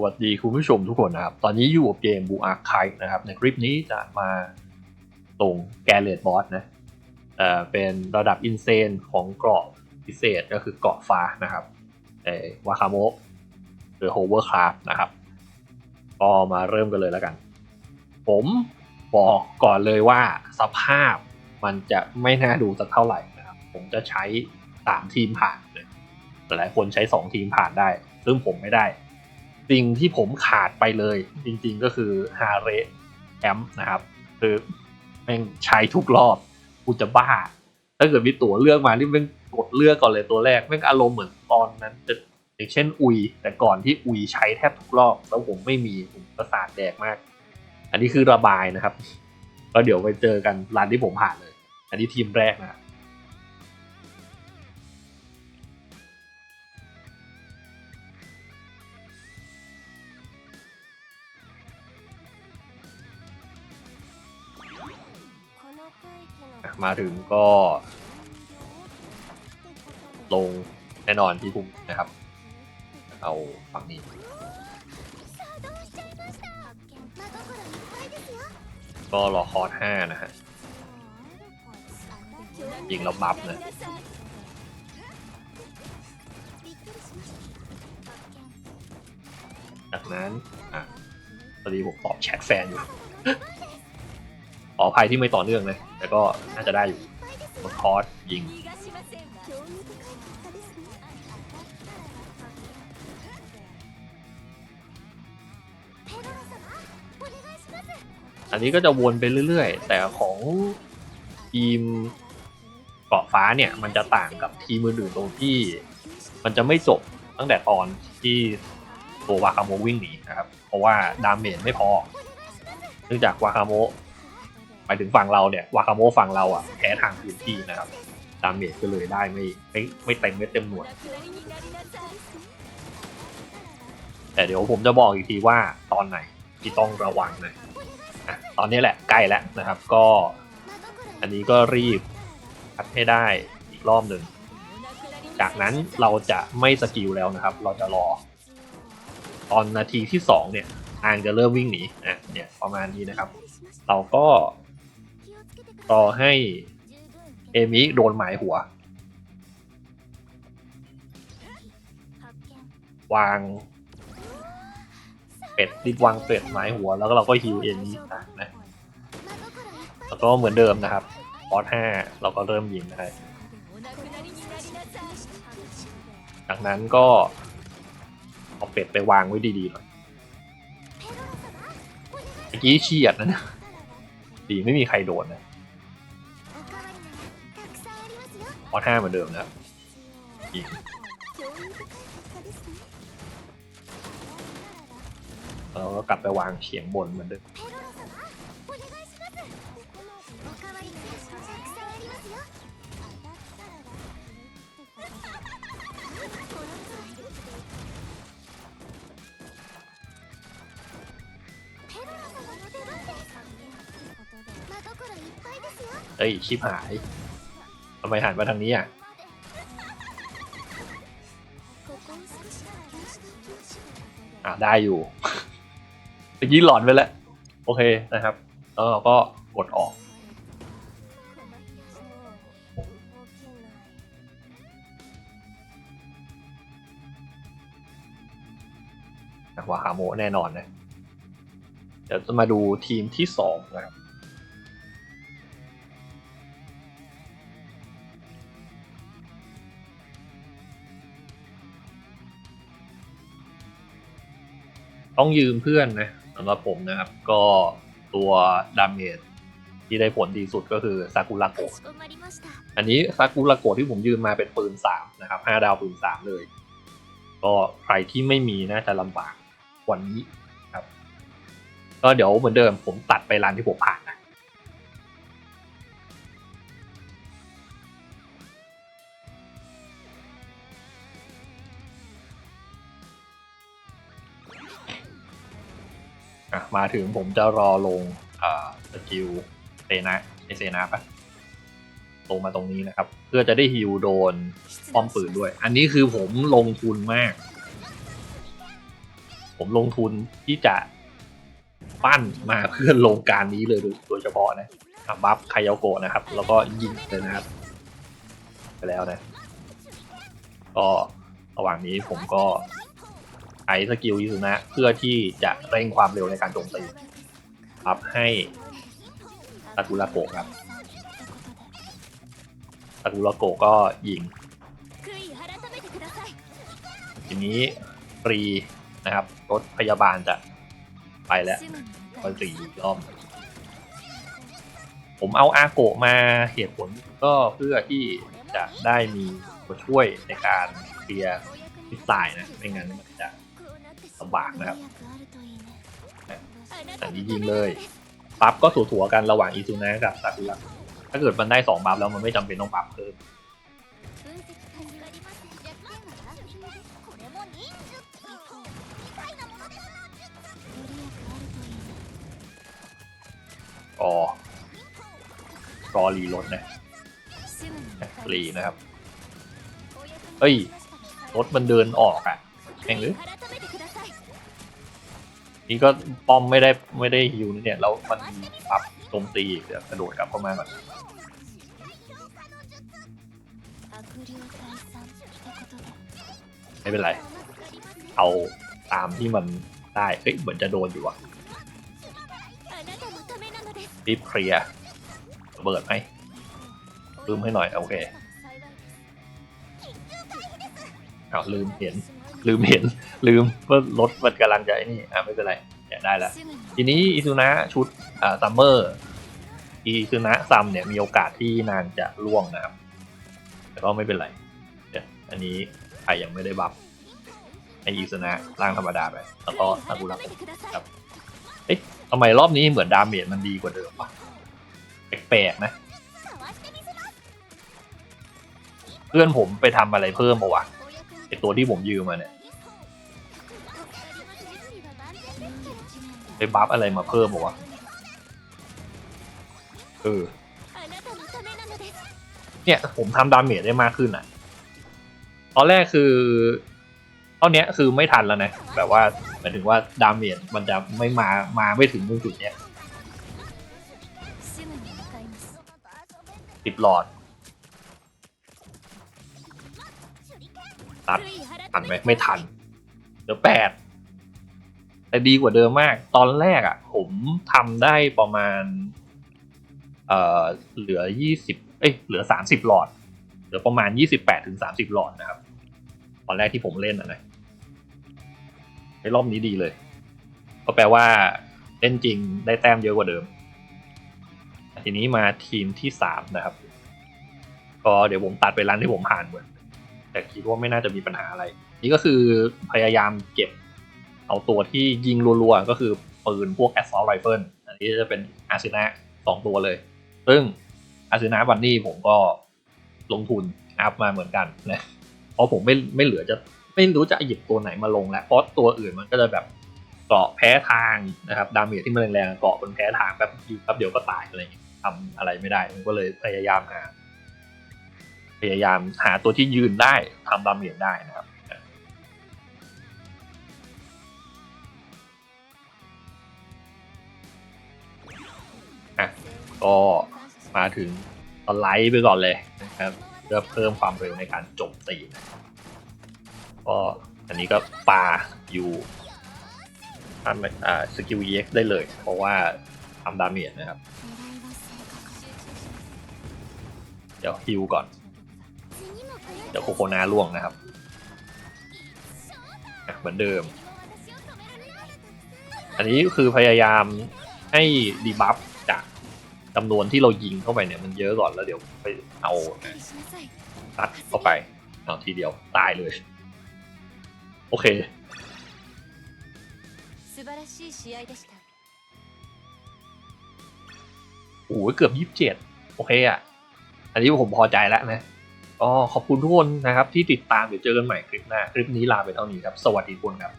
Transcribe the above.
สวัสดีคุณผู้ชมทุกคนนะครับ ตอนนี้อยู่กับเกมบูอาร์คายนะครับ ในคลิปนี้จะมาตรงแกเลดบอสนะเอ่อเป็นระดับอินเซนของเกราะพิเศษก็คือเกราะฟ้านะครับเอวาคาโมะหรือโฮเวอร์คราฟนะครับ ก็มาเริ่มกันเลยแล้วกัน ผมบอกก่อนเลยว่าสภาพมันจะไม่น่าดูสักเท่าไหร่นะครับ ผมจะใช้ 3 ทีมผ่านเลยหลายคนใช้ 2 ทีมผ่านได้ ซึ่งผมไม่ได้ สิ่งที่ผมขาดไปเลย จริงๆก็คือฮาเรแอมนะครับ คือแม่งใช้ทุกรอบกูจะบ้า ถ้าเกิดมีตั๋วเลือกมานี่แม่งกดเลือกก่อนเลยตัวแรกแม่งอารมณ์เหมือนตอนนั้นจะอย่างเช่นอุย แต่ก่อนที่อุยใช้แทบทุกรอบ แล้วผมไม่มีผมประสาทแดกมาก อันนี้คือระบายนะครับ ก็เดี๋ยวไปเจอกันร้านที่ผมผ่านเลย อันนี้ทีมแรกนะ มาถึงก็ ลงแน่นอนที่ภูมินะครับ เอาฝั่งนี้ก็รอคอร์สห้านะฮะยิงแล้วบัฟนะจากนั้น อะพอดีผมตอบแชทแฟนอยู่ ขออภัยที่ไม่ต่อเนื่องนะแต่ก็น่าจะได้อยู่กดคอร์สยิง อันนี้ก็จะวนไปเรื่อยๆ แต่ของทีมเกาะฟ้าเนี่ย มันจะต่างกับทีมอื่นๆตรงที่ มันจะไม่จบตั้งแต่ตอนที่ตัววาคาโมวิ่งหนีนะครับ เพราะว่าดาเมจไม่พอ เนื่องจากวาคาโม หมายถึงฝั่งเราเนี่ยวาคาโมฝั่งเราอะแพ้ทางพื้นที่นะครับดาเมจก็เลยได้ไม่ไม่ไม่เต็มไม่เต็มหน่วย แต่เดี๋ยวผมจะบอกอีกทีว่าตอนไหนที่ต้องระวังนะอะตอนนี้แหละใกล้แล้วนะครับก็ อันนี้ก็รีบพัดให้ได้อีกรอบหนึ่งจากนั้นเราจะไม่สกิลแล้วนะครับ เราจะรอ ตอนนาทีที่สองเนี่ยอางจะเริ่มวิ่งหนีอะเนี่ยประมาณนี้นะครับ เราก็ รอให้เอมิโดนหมายหัว วางเป็ดดิดวางเป็ดหมายหัว แล้วก็เราก็ฮิวเอมินะนะแล้วก็เหมือนเดิมนะครับพอสห้าเราก็เริ่มยิงนะครับจากนั้นก็เอาเป็ดไปวางไว้ดีๆหน่อยเมื่อกี้เฉียดนะนะดีไม่มีใครโดนนะ อห้าเหมือนเดิมนะครับยิงแล้วก็กลับไปวางเฉียงบนเหมือนเดิมเอ้ยชิบหายทำไมหันมาทางนี้อะอ่าได้อยู่เมื่อกี้หลอนไปแล้วโอเคนะครับ แล้วเราก็กดออกวาคาโมแน่นอนนะเดี๋ยวจะมาดูทีมที่สองนะครับ ต้องยืมเพื่อนนะสำหรับผมนะครับ ก็ตัวดาเมจที่ได้ผลดีสุดก็คือซากุระโกะอันนี้ซากุระโกะที่ผมยืมมาเป็นปืนสามนะครับห้าดาวปืนสามเลย ก็ใครที่ไม่มีน่าจะลำบากกว่านี้ครับ ก็เดี๋ยวเหมือนเดิมผมตัดไปร้านที่ผมผ่าน อะมาถึงผมจะรอลงอ่าสกิลเซนะไอเซนะปะลงมาตรงนี้นะครับ เพื่อจะได้ฮิวโดนป้อมปืนด้วย อันนี้คือผมลงทุนมาก ผมลงทุนที่จะปั้นมาเพื่อลงการนี้เลยโดยเฉพาะนะบัฟไคายโกะนะครับ แล้วก็ยิงเลยนะครับ ไปแล้วนะก็ระหว่างนี้ผมก็ ช้สกิลยูนะเพื่อที่จะเร่งความเร็วในการโจมตีครับให้ตะกุละโกะครับตะกุละโกะก็ยิง ทีนี้ฟรีนะครับรถพยาบาลจะไปแล้วคอนสีรอบผมเอาอาโกะมาเหตุผลก็เพื่อที่จะได้มีตัวช่วยในการเคลียร์มิสไซล์นะ ไม่งั้นจะ ลำบากนะครับแต่นี้ยิงเลยปั๊บก็ถัวๆกันระหว่างอิซูนะกับซากุระถ้าเกิดมันได้สองบัฟแล้วมันไม่จำเป็นต้องปั๊บเพิ่มรอรอรีรถนะรีนะครับ เอ้ย รถมันเดินออกอะ่ะแม่งหรือ นี่ก็ป้อมไม่ได้ไม่ได้ฮิวนะเนี่ยแล้วมันปรับโจมตีอีกเดี๋ยวกระโดดกลับเข้ามาก่อนไม่เป็นไร เอาตามที่มันได้เฮ้ยเหมือนจะโดนอยู่อะรีบเคลียระเบิดไหมลืมให้หน่อย โอเคเอาลืมเห็น ลืมเห็นลืมว่ารถมันกำลังจะนี่อะไม่เป็นไรเนี่ยได้ละทีนี้อิซุนะชุดอ่าซัมเมอร์อิซุนะซัมเนี่ยมีโอกาสที่นางจะล่วงนะครับแต่ก็ไม่เป็นไรเนี่ยอันนี้ใครยังไม่ได้บัฟไออิซุนะร่างธรรมดาไปแล้วก็ซากุระครับเอ๊ะทำไมรอบนี้เหมือนดามเมจมันดีกว่าเดิมวะแปลกๆนะ เพื่อนผมไปทำอะไรเพิ่มปะวะ ไอตัวที่ผมยืมมาเนี่ยไปบัฟอะไรมาเพิ่มบอกว่าเออเนี่ยผมทำดาเมจได้มากขึ้นอะ ตอนแรกคือตอนเนี้ยคือไม่ทันแล้วนะ แบบว่าหมายถึงว่าดาเมจมันจะไม่มามาไม่ถึงตรงจุดเนี้ยติดหลอดัดทันไหมไม่ทันเดี๋ยวแปดแต่ดีกว่าเดิมมาก ตอนแรกอะ่ะ ผมทำได้ประมาณ เอ่อเหลือยี่สิบเอ้ยเหลือสามสิบหลอด เหลือประมาณยี่สิบแปดถึงสามสิบหลอดนะครับ ตอนแรกที่ผมเล่นอะนะในรอบนี้ดีเลย ก็แปลว่าเล่นจริงได้แต้มเยอะกว่าเดิม ทีนี้มาทีมที่สามนะครับ ก็เดี๋ยวผมตัดไปรันที่ผมผ่านเหมือน แต่คิดว่าไม่น่าจะมีปัญหาอะไร นี่ก็คือพยายามเก็บเอาตัวที่ยิงรัวๆ ก็คือปืนพวก assault rifle อันนี้จะเป็นอาร์เนาสองตัวเลย ซึ่งอาร์เนาบันนี่ผมก็ลงทุนอัพมาเหมือนกันนะเพราะผมไม่ไม่เหลือจะไม่รู้จะหยิบตัวไหนมาลงแล้วเพราะตัวอื่นมันก็จะแบบเกาะแพ้ทางนะครับดาเมจที่มันแรงๆเกาะบนแพ้ทางแบบอยู่แป๊บเดียวก็ตายอะไรอย่างเงี้ยทำอะไรไม่ได้ผมก็เลยพยายามหา พยายามหาตัวที่ยืนได้ทำดาเมจได้นะครับอะก็มาถึงสไลด์ไปก่อนเลยนะครับเพื่อเพิ่มความเร็วในการโจมตีนะก็อันนี้ก็ปาอยู่ทำอ่าสกิล EX ได้เลย เพราะว่าทำดาเมจนะครับ เดี๋ยวฮิวก่อนี๋ยวโคโคนาล่วงนะครับเหมือนเดิม อันนี้คือพยายามให้ดีบัฟจากจำนวนที่เรายิงเข้าไปเนี่ยมันเยอะก่อนแล้วเดี๋ยวไปเอาตัดเข้าไปเอาทีเดียวตายเลย โอเคโอ้ยเกือบยี่สิบเจ็ดโอเคอะ อันนี้ผมพอใจแล้วนะ ก็ขอบคุณทุกคนนะครับที่ติดตามเดี๋ยวเจอกันใหม่คลิปหน้า คลิปนี้ลาไปเท่านี้ครับ สวัสดีทุกคนครับ